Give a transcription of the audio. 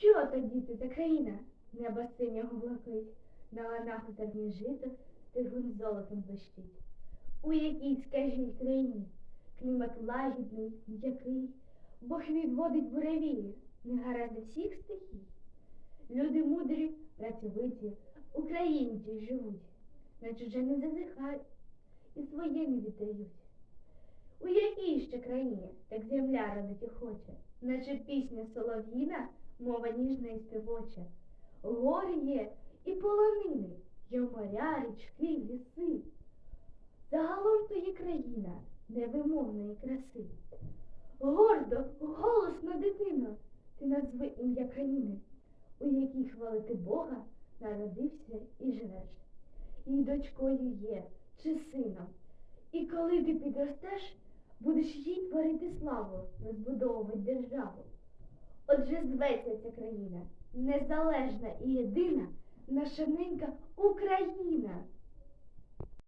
Що то, діти, за країна? Небо синього блакить, на ланах у терні жито, стиглим золотом блищить. У якій, скажіть, країні? Клімат лагідний, м'який, Бог відводить буревії, негаразди всіх стихій. Люди мудрі, працьовиті, українці живуть, на чуже не зазихають і своє не віддають. У якій ще країні так земля родить і хоче, наче пісня солов'їна, мова ніжна і співоча. Гори є і полонини, є моря, річки, ліси. Загалом то є країна невимовної краси. Гордо, голосно, дитино, ти назви ім'я країни, у якій хвалити Бога народився і живеш. І дочкою є, чи сином. І коли ти підростеш, будеш їй творити славу, розбудовувати державу. Отже, зветься ця країна, незалежна і єдина наша ненька Україна.